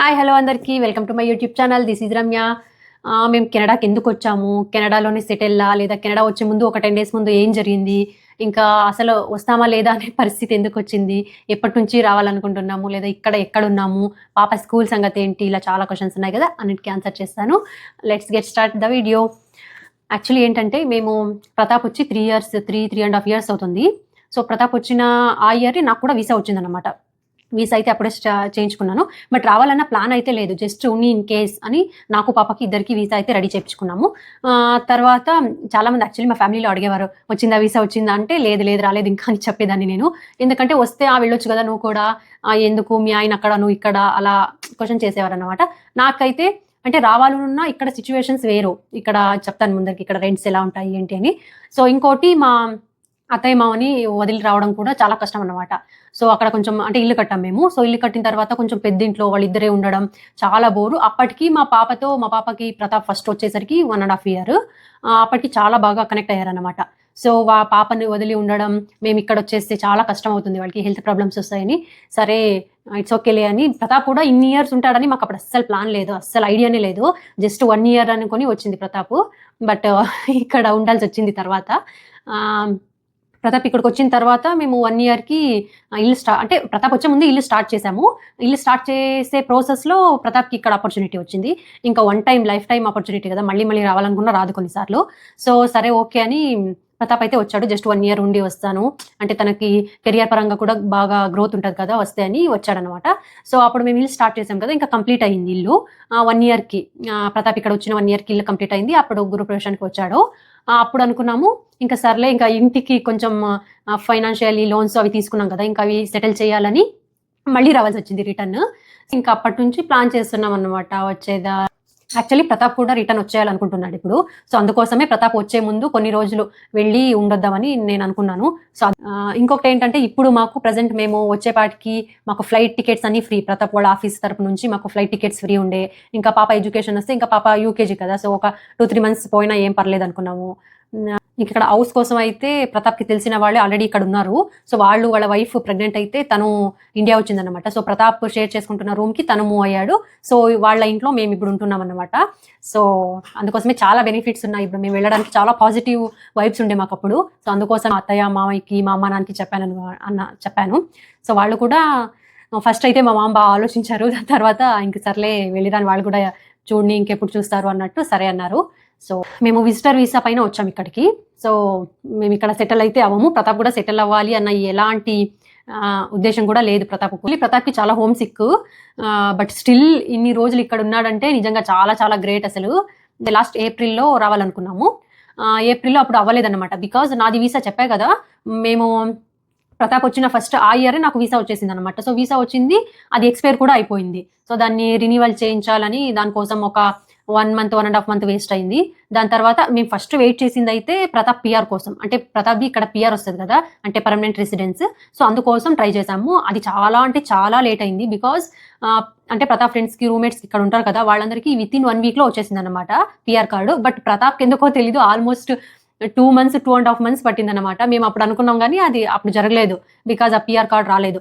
Hi hello అందరికీ. Welcome to my YouTube channel this is Ramya మేము కెనడాకి ఎందుకు వచ్చాము? కెనడాలోనే సెటిల్లా లేదా కెనడా వచ్చే ముందు ఒక టెన్ డేస్ ముందు ఏం జరిగింది? ఇంకా అసలు వస్తామా లేదా అనే పరిస్థితి ఎందుకు వచ్చింది? ఎప్పటి నుంచి రావాలనుకుంటున్నాము? లేదా ఇక్కడ ఎక్కడున్నాము? పాప స్కూల్ సంగతి ఏంటి? ఇలా చాలా క్వశ్చన్స్ ఉన్నాయి కదా? అన్నిటికీ ఆన్సర్ చేస్తాను. Let's get start the video actually ఏంటంటే మేము ప్రతాప్ వచ్చి three years three three and half years అవుతుంది. సో ప్రతాప్ వచ్చిన ఆ ఇయర్ నాకు కూడా వీసా వచ్చిందనమాట వీసా అయితే అప్పుడే చేయించుకున్నాను. బట్ రావాలన్న ప్లాన్ అయితే లేదు. జస్ట్ ఓన్లీ ఇన్ కేస్ అని నాకు పాపకి ఇద్దరికి వీసా అయితే రెడీ చేయించుకున్నాము. తర్వాత చాలా మంది యాక్చువల్లీ మా ఫ్యామిలీలో అడిగేవారు వచ్చిందా వీసా వచ్చిందా? అంటే లేదు లేదు రాలేదు ఇంకా అని చెప్పేదాన్ని నేను. ఎందుకంటే వస్తే ఆ వెళ్ళొచ్చు కదా నువ్వు కూడా. ఎందుకు? మీ ఆయన అక్కడ నువ్వు ఇక్కడ అలా క్వశ్చన్ చేసేవారు అనమాట నాకైతే అంటే రావాలనున్నా ఇక్కడ సిచ్యువేషన్స్ వేరు. ఇక్కడ చెప్తాను ముందరికి ఇక్కడ రెంట్స్ ఎలా ఉంటాయి ఏంటి అని. సో ఇంకోటి మా అత్తయ్య మామని వదిలి రావడం కూడా చాలా కష్టం అన్నమాట. సో అక్కడ కొంచెం అంటే ఇల్లు కట్టాం మేము. సో ఇల్లు కట్టిన తర్వాత కొంచెం పెద్ద ఇంట్లో వాళ్ళిద్దరే ఉండడం చాలా బోరు. అప్పటికి మా పాపతో మా పాపకి ప్రతాప్ ఫస్ట్ వచ్చేసరికి వన్ అండ్ హాఫ్ ఇయర్ అప్పటికి చాలా బాగా కనెక్ట్ అయ్యారనమాట సో వా పాపని వదిలి ఉండడం మేము ఇక్కడ వచ్చేస్తే చాలా కష్టం అవుతుంది. వాళ్ళకి హెల్త్ ప్రాబ్లమ్స్ వస్తాయని. సరే ఇట్స్ ఓకేలే అని. ప్రతాప్ కూడా ఇన్ని ఇయర్స్ ఉంటాడని మాకు అప్పుడు అస్సలు ప్లాన్ లేదు. అస్సలు ఐడియానే లేదు. జస్ట్ వన్ ఇయర్ అనుకొని వచ్చింది ప్రతాప్. బట్ ఇక్కడ ఉండాల్సి వచ్చింది తర్వాత. ప్రతాప్ ఇక్కడికి వచ్చిన తర్వాత మేము వన్ ఇయర్కి ఇల్లు స్టార్ట్ అంటే ప్రతాప్ వచ్చే ముందు ఇల్లు స్టార్ట్ చేశాము. ఇల్లు స్టార్ట్ చేసే ప్రాసెస్లో ప్రతాప్కి ఇక్కడ ఆపర్చునిటీ వచ్చింది. ఇంకా one time life time opportunity కదా. మళ్ళీ మళ్ళీ రావాలనుకున్నా రాదు కొన్నిసార్లు. సో సరే ఓకే అని ప్రతాప్ అయితే వచ్చాడు. జస్ట్ వన్ ఇయర్ ఉండి వస్తాను. అంటే తనకి కెరియర్ పరంగా కూడా బాగా గ్రోత్ ఉంటుంది కదా వస్తే అని వచ్చాడనమాట. సో అప్పుడు మేము ఇల్లు స్టార్ట్ చేసాం కదా ఇంకా కంప్లీట్ అయింది ఇల్లు. వన్ ఇయర్కి ప్రతాప్ ఇక్కడ వచ్చిన వన్ ఇయర్కి ఇల్లు కంప్లీట్ అయింది. అప్పుడు గురుప్రవేశానికి వచ్చాడు. అప్పుడు అనుకున్నాము. ఇంకా సర్లే ఇంకా ఇంటికి కొంచెం ఫైనాన్షియల్లీ లోన్స్ అవి తీసుకున్నాం కదా ఇంకా అవి సెటిల్ చేయాలని మళ్ళీ రావాల్సి వచ్చింది రిటర్న్ ఇంకా అప్పటి నుంచి ప్లాన్ చేస్తున్నాం అనమాట వచ్చేదా యాక్చువల్లీ ప్రతాప్ కూడా రిటర్న్ వచ్చేయాలనుకుంటున్నాడు ఇప్పుడు. సో అందుకోసమే ప్రతాప్ వచ్చే ముందు కొన్ని రోజులు వెళ్ళి ఉండొద్దామని నేను అనుకున్నాను. సో ఇంకొకటి ఏంటంటే ఇప్పుడు మాకు ప్రజెంట్ మేము వచ్చేపాటికి మాకు ఫ్లైట్ టికెట్స్ అన్ని ఫ్రీ ప్రతాప్ వాళ్ళ ఆఫీస్ తరపు నుంచి మాకు ఫ్లైట్ టికెట్స్ ఫ్రీ ఉండే. ఇంకా పాప ఎడ్యుకేషన్ వస్తే ఇంకా పాప యూకేజీ కదా. సో ఒక టూ త్రీ మంత్స్ పోయినా ఏం పర్లేదు అనుకున్నాము. ఇక్కడ హౌస్ కోసం అయితే ప్రతాప్కి తెలిసిన వాళ్ళు ఆల్రెడీ ఇక్కడ ఉన్నారు. సో వాళ్ళు వాళ్ళ వైఫ్ ప్రెగ్నెంట్ అయితే తను ఇండియా వచ్చిందనమాట సో ప్రతాప్ షేర్ చేసుకుంటున్న రూమ్కి తను మూవ్ అయ్యాడు. సో వాళ్ళ ఇంట్లో మేము ఇప్పుడు ఉంటున్నాం అనమాట సో అందుకోసమే చాలా బెనిఫిట్స్ ఉన్నాయి. ఇప్పుడు మేము వెళ్ళడానికి చాలా పాజిటివ్ వైబ్స్ ఉండే మాకు అప్పుడు. సో అందుకోసం అత్తయ్య మామయ్యకి మా అమ్మ నాన్నకి చెప్పాను అన్న- అన్న చెప్పాను. సో వాళ్ళు కూడా ఫస్ట్ అయితే మా మామ బాగా ఆలోచించారు. దాని తర్వాత ఇంక సర్లే వెళ్ళిరాని వాళ్ళు కూడా చూడండి ఇంకెప్పుడు చూస్తారు అన్నట్టు సరే అన్నారు. సో మేము విజిటర్ వీసా పైన వచ్చాం ఇక్కడికి. సో మేము ఇక్కడ సెటిల్ అయితే అవ్వము. ప్రతాప్ కూడా సెటిల్ అవ్వాలి అన్న ఎలాంటి ఉద్దేశం కూడా లేదు ప్రతాప్ ప్రతాప్కి చాలా హోమ్ సిక్ బట్ స్టిల్ ఇన్ని రోజులు ఇక్కడ ఉన్నాడంటే నిజంగా చాలా చాలా గ్రేట్ అసలు. లాస్ట్ ఏప్రిల్లో రావాలనుకున్నాము. ఏప్రిల్లో అప్పుడు అవ్వలేదన్నమాట. బికాజ్ నాది వీసా చెప్పా కదా మేము ప్రతాప్ వచ్చిన ఫస్ట్ ఆ ఇయర్ నాకు వీసా వచ్చేసింది అనమాట సో వీసా వచ్చింది అది ఎక్స్పైర్ కూడా అయిపోయింది. సో దాన్ని రినీవల్ చేయించాలని దానికోసం ఒక one month one and half month waste అయింది. దాని తర్వాత మేము ఫస్ట్ వెయిట్ చేసింది అయితే ప్రతాప్ పిఆర్ కోసం. అంటే ప్రతాప్ది ఇక్కడ పిఆర్ వస్తుంది కదా అంటే పర్మనెంట్ రెసిడెన్స్ సో అందుకోసం ట్రై చేసాము. అది చాలా అంటే చాలా లేట్ అయింది బికాజ్ అంటే ప్రతాప్ ఫ్రెండ్స్కి ఇక్కడ ఉంటారు కదా వాళ్ళందరికీ విత్ ఇన్ వన్ వీక్లో వచ్చేసింది అనమాట పిఆర్ కార్డు బట్ ప్రతాప్ ఎందుకో తెలీదు. Almost two months two and half months పట్టిందనమాట మేము అప్పుడు అనుకున్నాం కానీ అది అప్పుడు జరగలేదు. బికాజ్ ఆ పిఆర్ కార్డ్ రాలేదు.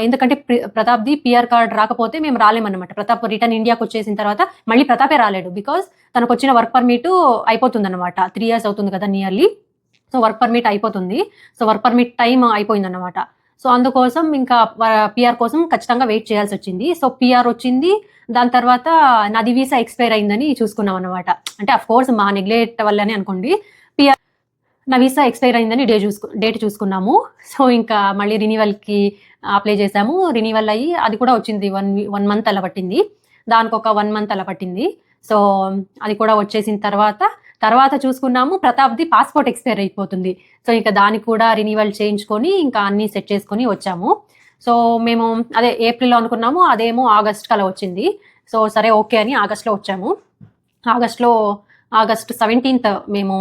ఎందుకంటే ప్రి- ప్రతాప్ది పిఆర్ కార్డ్ రాకపోతే మేము రాలేమన్నమాట. ప్రతాప్ రిటర్న్ ఇండియాకి వచ్చేసిన తర్వాత మళ్ళీ ప్రతాపే రాలేడు. బికాజ్ తనకు వచ్చిన వర్క్ పర్మిట్ అయిపోతుంది అనమాట త్రీ ఇయర్స్ అవుతుంది కదా నియర్లీ సో వర్క్ పర్మిట్ అయిపోతుంది. సో వర్క్ పర్మిట్ టైం అయిపోయింది అనమాట సో అందుకోసం ఇంకా పిఆర్ కోసం ఖచ్చితంగా వెయిట్ చేయాల్సి వచ్చింది. సో పిఆర్ వచ్చింది. దాని తర్వాత నాది వీసా ఎక్స్పైర్ అయిందని చూసుకున్నాం అనమాట అంటే అఫ్ కోర్స్ మా నెగ్లెక్ట్ వల్లనే అనుకోండి. పిఆర్ నా వీసా ఎక్స్పైర్ అయిందని డే చూసుకు డేట్ చూసుకున్నాము. సో ఇంకా మళ్ళీ రినీవల్కి అప్లై చేసాము రినీవల్ అయ్యి అది కూడా వచ్చింది వన్ వన్ మంత్ అలా పట్టింది. దానికి ఒక వన్ మంత్ అలా పట్టింది. సో అది కూడా వచ్చేసిన తర్వాత తర్వాత చూసుకున్నాము. ప్రతాప్ది పాస్పోర్ట్ ఎక్స్పైర్ అయిపోతుంది. సో ఇంకా దానికి కూడా రినీవల్ చేయించుకొని ఇంకా అన్నీ సెట్ చేసుకొని వచ్చాము. సో మేము అదే ఏప్రిల్లో అనుకున్నాము. అదేమో ఆగస్ట్కి అలా వచ్చింది. సో సరే ఓకే అని ఆగస్ట్లో వచ్చాము. ఆగస్ట్లో ఆగస్ట్ సెవెంటీన్త్ మేము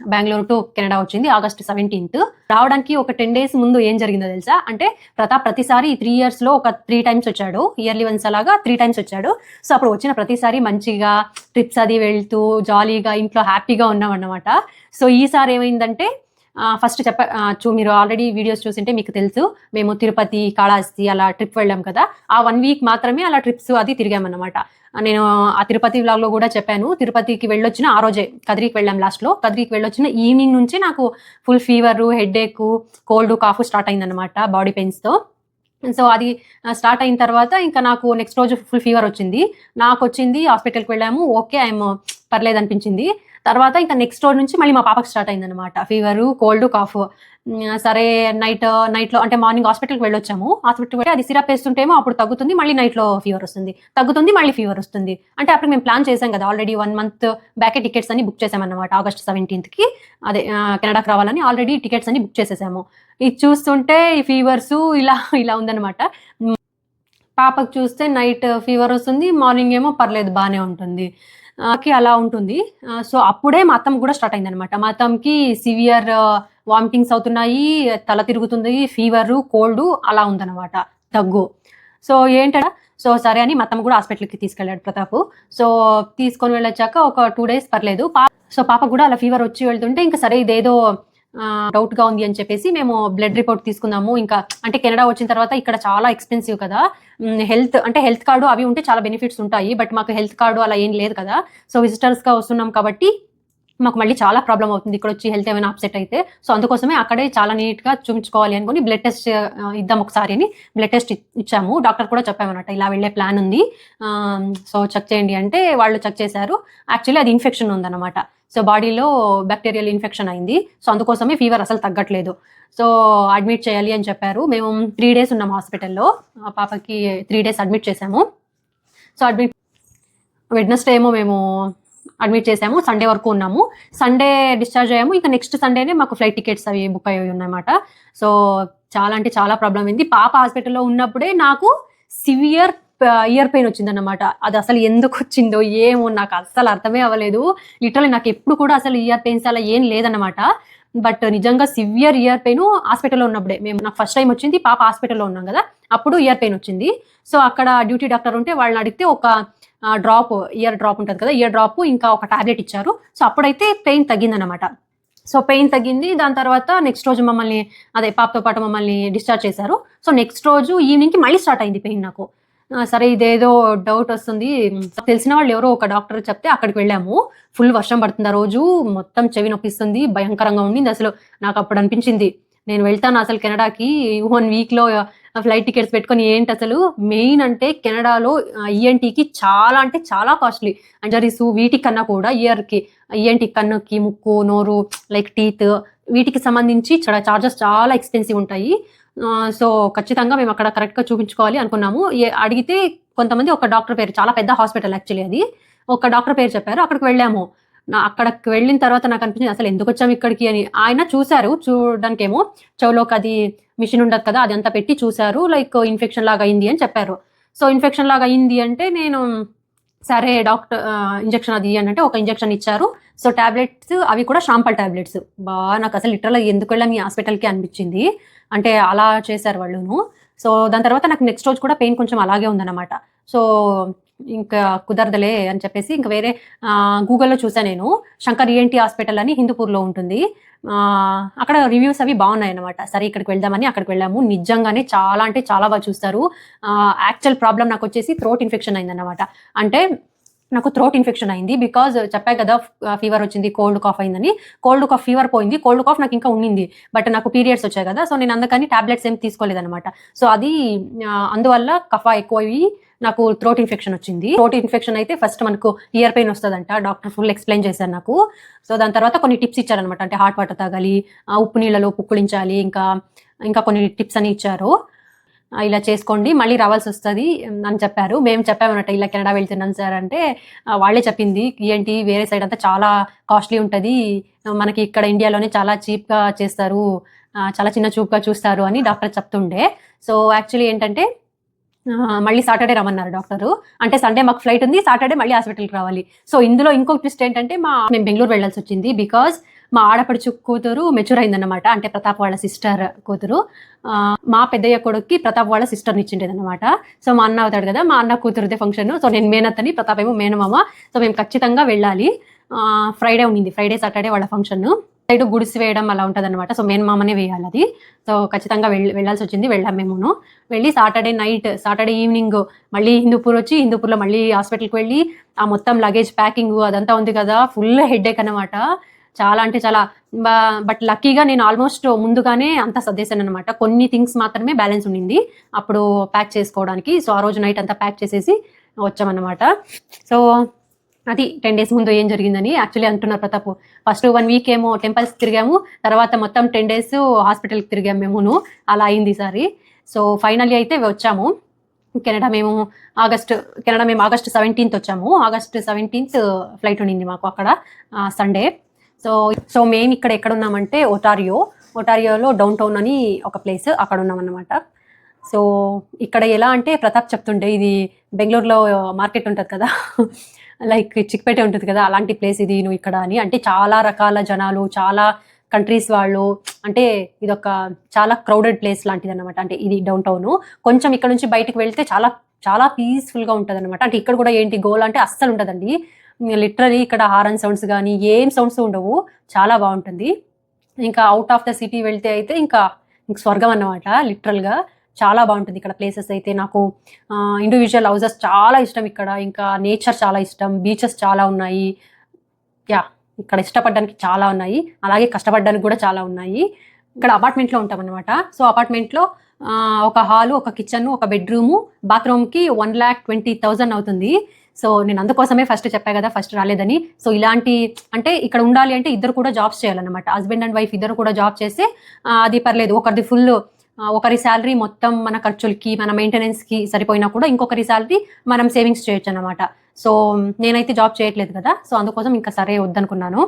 బెంగళూరు టు కెనడా వచ్చింది ఆగస్ట్ సెవెంటీన్త్ రావడానికి ఒక టెన్ డేస్ ముందు ఏం జరిగిందో తెలుసా? అంటే ప్రతాప్ ప్రతిసారి త్రీ ఇయర్స్లో ఒక త్రీ టైమ్స్ వచ్చాడు. ఇయర్లీ వన్స్ అలాగా త్రీ టైమ్స్ వచ్చాడు. సో అప్పుడు వచ్చిన ప్రతిసారి మంచిగా ట్రిప్స్ అది వెళ్తూ జాలీగా ఇంట్లో హ్యాపీగా ఉన్నాం అన్నమాట సో ఈసారి ఏమైందంటే ఫస్ట్ చెప్ప చూ మీరు ఆల్రెడీ వీడియోస్ చూసింటే మీకు తెలుసు. మేము తిరుపతి కాళహస్తి అలా ట్రిప్ వెళ్ళాం కదా. ఆ వన్ వీక్ మాత్రమే అలా ట్రిప్స్ అది తిరిగామన్నమాట. నేను ఆ తిరుపతి వ్లాగ్లో కూడా చెప్పాను. తిరుపతికి వెళ్ళొచ్చిన ఆ రోజే కదిరికి వెళ్ళాం లాస్ట్లో కదిరికి వెళ్ళొచ్చిన ఈవినింగ్ నుంచి నాకు full fever headache cold cough start అయిందనమాట బాడీ పెయిన్స్తో సో అది స్టార్ట్ అయిన తర్వాత ఇంకా నాకు నెక్స్ట్ రోజు ఫుల్ ఫీవర్ వచ్చింది. నాకు వచ్చింది హాస్పిటల్కి వెళ్ళాము. ఓకే ఐఎమ్ పర్లేదు అనిపించింది. తర్వాత ఇంకా నెక్స్ట్ రోజు నుంచి మళ్ళీ మా పాపకు స్టార్ట్ అయిందనమాట ఫీవరు కోల్డ్ కాఫ్ సరే నైట్ నైట్లో అంటే మార్నింగ్ హాస్పిటల్కి వెళ్ళొచ్చాము. హాస్పిటల్కి వెళ్ళి అది సిరప్ వేస్తుంటేమో అప్పుడు తగ్గుతుంది మళ్ళీ నైట్లో ఫీవర్ వస్తుంది. తగ్గుతుంది మళ్ళీ ఫీవర్ వస్తుంది. అంటే అప్పుడు మేము ప్లాన్ చేసాం కదా ఆల్రెడీ వన్ మంత్ బ్యాకే టికెట్స్ అని బుక్ చేసామన్నమాట ఆగస్ట్ సెవెంటీన్త్కి అదే కెనడాకి రావాలని ఆల్రెడీ టికెట్స్ అని బుక్ చేసేసాము. ఇది చూస్తుంటే ఈ ఫీవర్స్ ఇలా ఇలా ఉందన్నమాట. పాపకు చూస్తే నైట్ ఫీవర్ వస్తుంది మార్నింగ్ ఏమో పర్లేదు బాగానే ఉంటుంది. కి అలా ఉంటుంది. సో అప్పుడే మా అత్తమ్మ కూడా స్టార్ట్ అయింది అనమాట మా అత్తమ్మకి సివియర్ వామిటింగ్స్ అవుతున్నాయి తల తిరుగుతుంది ఫీవర్ కోల్డ్ అలా ఉందన్నమాట దగ్గు. సో ఏంటంటే సో సరే అని మా అత్తమ్మ కూడా హాస్పిటల్కి తీసుకెళ్ళాడు ప్రతాప్. సో తీసుకొని వెళ్ళొచ్చాక ఒక టూ డేస్ పర్లేదు. సో పాప కూడా అలా ఫీవర్ వచ్చి వెళ్తుంటే ఇంకా సరే ఇదేదో డౌట్గా ఉంది అని చెప్పేసి మేము బ్లడ్ రిపోర్ట్ తీసుకుందాము ఇంకా అంటే కెనడా వచ్చిన తర్వాత ఇక్కడ చాలా ఎక్స్పెన్సివ్ కదా. హెల్త్ అంటే హెల్త్ కార్డు అవి ఉంటే చాలా బెనిఫిట్స్ ఉంటాయి. బట్ మాకు హెల్త్ కార్డు అలా ఏం లేదు కదా. సో విజిటర్స్గా వస్తున్నాం కాబట్టి మాకు మళ్ళీ చాలా ప్రాబ్లం అవుతుంది. ఇక్కడ వచ్చి హెల్త్ ఏమైనా అప్సెట్ అయితే. సో అందుకోసమే అక్కడే చాలా నీట్గా చూపించుకోవాలి అనుకుని బ్లడ్ టెస్ట్ ఇద్దాం ఒకసారి అని బ్లడ్ టెస్ట్ ఇచ్చాము. డాక్టర్ కూడా చెప్పామన్నమాట ఇలా వెళ్ళే ప్లాన్ ఉంది. సో చెక్ చేయండి అంటే వాళ్ళు చెక్ చేశారు. యాక్చువల్లీ అది ఇన్ఫెక్షన్ ఉందన్నమాట. సో బాడీలో బ్యాక్టీరియల్ ఇన్ఫెక్షన్ అయింది. సో అందుకోసమే ఫీవర్ అసలు తగ్గట్లేదు. సో అడ్మిట్ చేయాలి అని చెప్పారు. మేము త్రీ డేస్ ఉన్నాం హాస్పిటల్లో ఆ పాపకి త్రీ డేస్ అడ్మిట్ చేసాము సో అడ్మిట్ వెడ్నెస్డే ఏమో మేము అడ్మిట్ చేసాము సండే వరకు ఉన్నాము. సండే డిశ్చార్జ్ అయ్యాము. ఇంకా నెక్స్ట్ సండేనే మాకు ఫ్లైట్ టికెట్స్ అవి బుక్ అయ్యి ఉన్నాయన్నమాట. సో చాలా అంటే చాలా ప్రాబ్లం అయింది. పాప హాస్పిటల్లో ఉన్నప్పుడే నాకు సివియర్ ఇయర్ పెయిన్ వచ్చిందన్నమాట. అది అసలు ఎందుకు వచ్చిందో ఏమో నాకు అస్సలు అర్థమే అవ్వలేదు. లిటరలీ నాకు ఎప్పుడు కూడా అసలు ఇయర్ పెయిన్స్ అలా ఏం లేదన్నమాట. బట్ నిజంగా సివియర్ ఇయర్ పెయిన్ హాస్పిటల్లో ఉన్నప్పుడే. మేము నాకు ఫస్ట్ టైం వచ్చింది పాప హాస్పిటల్లో ఉన్నాం కదా అప్పుడు ఇయర్ పెయిన్ వచ్చింది. సో అక్కడ డ్యూటీ డాక్టర్ ఉంటే వాళ్ళని అడిగితే ఒక డ్రాప్ ఇయర్ డ్రాప్ ఉంటుంది కదా ఇయర్ డ్రాప్ ఇంకా ఒక టాబ్లెట్ ఇచ్చారు. సో అప్పుడైతే పెయిన్ తగ్గిందనమాట సో పెయిన్ తగ్గింది. దాని తర్వాత నెక్స్ట్ రోజు మమ్మల్ని అదే పాపతో పాటు మమ్మల్ని డిశ్చార్జ్ చేశారు. సో నెక్స్ట్ రోజు ఈవినింగ్కి మళ్ళీ స్టార్ట్ అయింది పెయిన్ నాకు. సరే ఇదేదో డౌట్ వస్తుంది. తెలిసిన వాళ్ళు ఎవరో ఒక డాక్టర్ చెప్తే అక్కడికి వెళ్ళాము. ఫుల్ వర్షం పడుతుంది ఆ రోజు మొత్తం చెవి నొప్పిస్తుంది భయంకరంగా ఉండింది. అసలు నాకు అప్పుడు అనిపించింది నేను వెళ్తాను అసలు కెనడాకి. వన్ వీక్లో ఫ్లైట్ టికెట్స్ పెట్టుకొని ఏంటి అసలు? మెయిన్ అంటే కెనడాలో ఈఎన్టీకి చాలా అంటే చాలా కాస్ట్లీ. అంజరీస్ వీటి కన్నా కూడా ఇయర్కి ఈఎన్టీ కన్నుకి ముక్కు నోరు లైక్ టీత్ వీటికి సంబంధించి చాలా చార్జెస్ చాలా ఎక్స్పెన్సివ్ ఉంటాయి. సో ఖచ్చితంగా మేము అక్కడ కరెక్ట్గా చూపించుకోవాలి అనుకున్నాము. అడిగితే కొంతమంది ఒక డాక్టర్ పేరు చాలా పెద్ద హాస్పిటల్ యాక్చువల్లీ అది. ఒక డాక్టర్ పేరు చెప్పారు అక్కడికి వెళ్ళాము. నా అక్కడికి వెళ్ళిన తర్వాత నాకు అనిపించింది అసలు ఎందుకు వచ్చాము ఇక్కడికి అని. ఆయన చూశారు చూడడానికేమో చెవులోకి అది మిషన్ ఉండదు కదా అదంతా పెట్టి చూశారు లైక్ ఇన్ఫెక్షన్ లాగా అయింది అని చెప్పారు. సో ఇన్ఫెక్షన్ లాగా అయింది అంటే నేను సరే డాక్టర్ ఇంజెక్షన్ అది అని అంటే ఒక ఇంజెక్షన్ ఇచ్చారు. సో టాబ్లెట్స్ అవి కూడా షాంపల్ టాబ్లెట్స్. బాగా నాకు అసలు లిటరల్ ఎందుకు వెళ్ళాం ఈ హాస్పిటల్కి అనిపించింది. అంటే అలా చేశారు వాళ్ళును. సో దాని తర్వాత నాకు నెక్స్ట్ రోజు కూడా పెయిన్ కొంచెం అలాగే ఉందన్నమాట. సో ఇంకా కుదరదలే అని చెప్పేసి ఇంకా వేరే గూగుల్లో చూసాను నేను. శంకర్ ఈఎన్టీ హాస్పిటల్ అని హిందూపూర్లో ఉంటుంది. అక్కడ రివ్యూస్ అవి బాగున్నాయి అనమాట సరే ఇక్కడికి వెళ్దామని అక్కడికి వెళ్ళాము. నిజంగానే చాలా అంటే చాలా బాగా చూస్తారు. యాక్చువల్ ప్రాబ్లం నాకు వచ్చేసి థ్రోట్ ఇన్ఫెక్షన్ అయిందన్నమాట. అంటే నాకు థ్రోట్ ఇన్ఫెక్షన్ అయింది బికాజ్ uh, చెప్పా కదా uh, ఫీవర్ వచ్చింది కోల్డ్ కాఫ్ అయిందని. కోల్డ్ కాఫ్ ఫీవర్ పోయింది కోల్డ్ కాఫ్ నాకు ఇంకా ఉండింది. బట్ నాకు పీరియడ్స్ వచ్చాయి కదా సో నేను అందుకని టాబ్లెట్స్ ఏం తీసుకోలేదన్నమాట. సో అది uh, అందువల్ల కఫా ఎక్కువ అయ్యి నాకు థ్రోట్ ఇన్ఫెక్షన్ వచ్చింది. థ్రోట్ ఇన్ఫెక్షన్ అయితే ఫస్ట్ మనకు ఇయర్ పెయిన్ వస్తుందంట డాక్టర్ ఫుల్ ఎక్స్ప్లెయిన్ చేశారు నాకు. సో దాని తర్వాత కొన్ని టిప్స్ ఇచ్చారనమాట అంటే హాట్ వాటర్ తాగాలి ఆ, ఉప్పు నీళ్ళలో పుక్కులించాలి ఇంకా ఇంకా కొన్ని టిప్స్ అని ఇచ్చారు. ఇలా చేసుకోండి మళ్ళీ రావాల్సి వస్తుంది అని చెప్పారు. మేము చెప్పామన్నట్టు ఇలా కెనడా వెళ్తున్నాం సార్ అంటే వాళ్ళే చెప్పింది ఏంటి వేరే సైడ్ అంతా చాలా కాస్ట్లీ ఉంటుంది మనకి ఇక్కడ ఇండియాలోనే చాలా చీప్గా చేస్తారు చాలా చిన్న చూపుగా చూస్తారు అని డాక్టర్ చెప్తుండే. సో యాక్చువల్లీ ఏంటంటే మళ్ళీ సాటర్డే రమ్మన్నారు డాక్టరు. అంటే సండే మాకు ఫ్లైట్ ఉంది సాటర్డే మళ్ళీ హాస్పిటల్కి రావాలి. సో ఇందులో ఇంకో ట్విస్ట్ ఏంటంటే మా మేము బెంగళూరు వెళ్ళాల్సి వచ్చింది బికాజ్ మా ఆడపడుచు కూతురు మెచ్యూర్ అయిందన్నమాట. అంటే ప్రతాప్ వాళ్ళ సిస్టర్ కూతురు. మా పెద్దయ్య కొడుక్కి ప్రతాప్ వాళ్ళ సిస్టర్ని ఇచ్చిండేదన్నమాట. సో మా అన్న అవుతాడు కదా మా అన్న కూతురుదే ఫంక్షన్ సో నేను మేనత్తని ప్రతాప్ ఏమో మేనమామ. సో మేము ఖచ్చితంగా వెళ్ళాలి. ఫ్రైడే ఉండింది. ఫ్రైడే సాటర్డే వాళ్ళ ఫంక్షన్ సైడ్ గుడిసి వేయడం అలా ఉంటుంది అనమాట సో మెయిన్ మామనే వేయాలి అది. సో ఖచ్చితంగా వెళ్ళి వెళ్ళాల్సి వచ్చింది వెళ్ళాం మేమును. వెళ్ళి సాటర్డే నైట్ సాటర్డే ఈవినింగ్ మళ్ళీ హిందూపూర్ వచ్చి హిందూపూర్లో మళ్ళీ హాస్పిటల్కి వెళ్ళి ఆ మొత్తం లగేజ్ ప్యాకింగ్ అదంతా ఉంది కదా ఫుల్ హెడ్ అనమాట చాలా అంటే చాలా బట్ లక్కీగా నేను ఆల్మోస్ట్ ముందుగానే అంతా సర్దేశాను అనమాట కొన్ని థింగ్స్ మాత్రమే బ్యాలెన్స్ ఉండింది అప్పుడు ప్యాక్ చేసుకోవడానికి. సో ఆ రోజు నైట్ అంతా ప్యాక్ చేసేసి వచ్చామన్నమాట. సో అది టెన్ డేస్ ముందు ఏం జరిగిందని యాక్చువల్లీ అంటున్నారు ప్రతాప్. ఫస్ట్ వన్ వీక్ ఏమో టెంపుల్స్ తిరిగాము తర్వాత మొత్తం టెన్ డేస్ హాస్పిటల్కి తిరిగాము మేమును. అలా అయింది ఈసారి సో ఫైనల్లీ అయితే వచ్చాము. కెనడా మేము ఆగస్ట్ కెనడా మేము ఆగస్ట్ సెవెంటీన్త్ వచ్చాము. ఆగస్ట్ సెవెంటీన్త్ ఫ్లైట్ ఉండింది మాకు అక్కడ సండే. సో సో మేము ఇక్కడ ఎక్కడ ఉన్నామంటే ఒటారియో. ఒటారియోలో డౌన్ టౌన్ అని ఒక ప్లేస్ అక్కడ ఉన్నామన్నమాట. సో ఇక్కడ ఎలా అంటే ప్రతాప్ చెప్తుండే ఇది బెంగళూరులో మార్కెట్ ఉంటుంది కదా. లైక్ చిక్పేట ఉంటుంది కదా అలాంటి ప్లేస్ ఇది నువ్వు ఇక్కడ అని. అంటే చాలా రకాల జనాలు చాలా కంట్రీస్ వాళ్ళు అంటే ఇదొక చాలా క్రౌడెడ్ ప్లేస్ లాంటిది అనమాట అంటే ఇది డౌన్ టౌన్ కొంచెం ఇక్కడ నుంచి బయటకు వెళ్తే చాలా చాలా పీస్ఫుల్గా ఉంటుంది అనమాట అంటే ఇక్కడ కూడా ఏంటి గోల్ అంటే అస్సలు ఉంటుందండి లిటరలీ ఇక్కడ హారన్ సౌండ్స్ కానీ ఏం సౌండ్స్ ఉండవు. చాలా బాగుంటుంది. ఇంకా అవుట్ ఆఫ్ ద సిటీ వెళ్తే అయితే ఇంకా ఇంక స్వర్గం అన్నమాట లిటరల్గా చాలా బాగుంటుంది ఇక్కడ ప్లేసెస్ అయితే. నాకు ఇండివిజువల్ హౌసెస్ చాలా ఇష్టం ఇక్కడ. ఇంకా నేచర్ చాలా ఇష్టం. బీచెస్ చాలా ఉన్నాయి. యా ఇక్కడ ఇష్టపడడానికి చాలా ఉన్నాయి. అలాగే కష్టపడడానికి కూడా చాలా ఉన్నాయి. ఇక్కడ అపార్ట్మెంట్లో ఉంటాం అనమాట సో అపార్ట్మెంట్లో ఒక హాలు ఒక కిచెన్ ఒక బెడ్రూము బాత్రూమ్కి వన్ ల్యాక్ ట్వంటీ థౌజండ్ అవుతుంది. సో నేను అందుకోసమే ఫస్ట్ చెప్పా కదా ఫస్ట్ రాలేదని. సో ఇలాంటి అంటే ఇక్కడ ఉండాలి అంటే ఇద్దరు కూడా జాబ్స్ చేయాలన్నమాట. హస్బెండ్ అండ్ వైఫ్ ఇద్దరు కూడా జాబ్ చేస్తే అది పర్లేదు. ఒకరిది ఫుల్ ఒకరి శాలరీ మొత్తం మన ఖర్చులకి మన మెయింటెనెన్స్కి సరిపోయినా కూడా ఇంకొకరి శాలరీ మనం సేవింగ్స్ చేయొచ్చు అనమాట సో నేనైతే జాబ్ చేయట్లేదు కదా సో అందుకోసం ఇంకా సరే వద్దనుకున్నాను.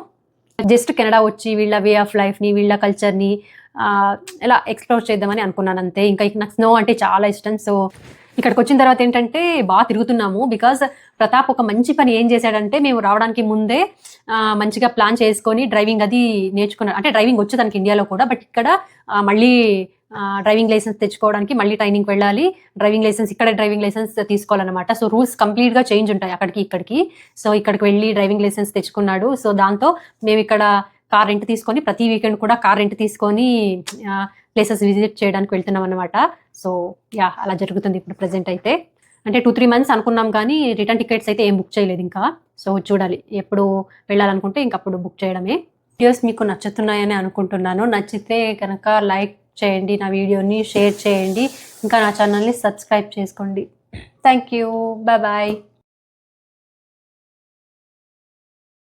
జస్ట్ కెనడా వచ్చి వీళ్ళ వే ఆఫ్ లైఫ్ని వీళ్ళ కల్చర్ని ఇలా ఎక్స్ప్లోర్ చేద్దామని అనుకున్నాను అంతే. ఇంకా నాకు స్నో అంటే చాలా ఇష్టం సో ఇక్కడికి వచ్చిన తర్వాత ఏంటంటే బాగా తిరుగుతున్నాము. బికాజ్ ప్రతాప్ ఒక మంచి పని ఏం చేశాడంటే మేము రావడానికి ముందే మంచిగా ప్లాన్ చేసుకొని డ్రైవింగ్ అది నేర్చుకున్నాడు. అంటే డ్రైవింగ్ వచ్చు తనకి ఇండియాలో కూడా బట్ ఇక్కడ మళ్ళీ డ్రైవింగ్ లైసెన్స్ తెచ్చుకోవడానికి మళ్ళీ ట్రైనింగ్ వెళ్ళాలి. డ్రైవింగ్ లైసెన్స్ ఇక్కడ డ్రైవింగ్ లైసెన్స్ తీసుకోవాలన్నమాట. సో రూల్స్ కంప్లీట్గా చేంజ్ ఉంటాయి అక్కడికి ఇక్కడికి. సో ఇక్కడికి వెళ్ళి డ్రైవింగ్ లైసెన్స్ తెచ్చుకున్నాడు. సో దాంతో మేము ఇక్కడ కార్ రెంట్ తీసుకొని ప్రతి వీకెండ్ కూడా కార్ రెంట్ తీసుకొని ప్లేసెస్ విజిట్ చేయడానికి వెళ్తున్నాం అనమాట సో యా అలా జరుగుతుంది ఇప్పుడు ప్రజెంట్ అయితే. అంటే టూ త్రీ మంత్స్ అనుకున్నాం కానీ రిటర్న్ టికెట్స్ అయితే ఏం బుక్ చేయలేదు ఇంకా. సో చూడాలి ఎప్పుడు వెళ్ళాలనుకుంటే ఇంకప్పుడు బుక్ చేయడమే. వీడియోస్ మీకు నచ్చుతున్నాయని అనుకుంటున్నాను. నచ్చితే కనుక లైక్ చేయండి నా వీడియోని షేర్ చేయండి. ఇంకా నా ఛానల్ని సబ్స్క్రైబ్ చేసుకోండి. Thank you bye bye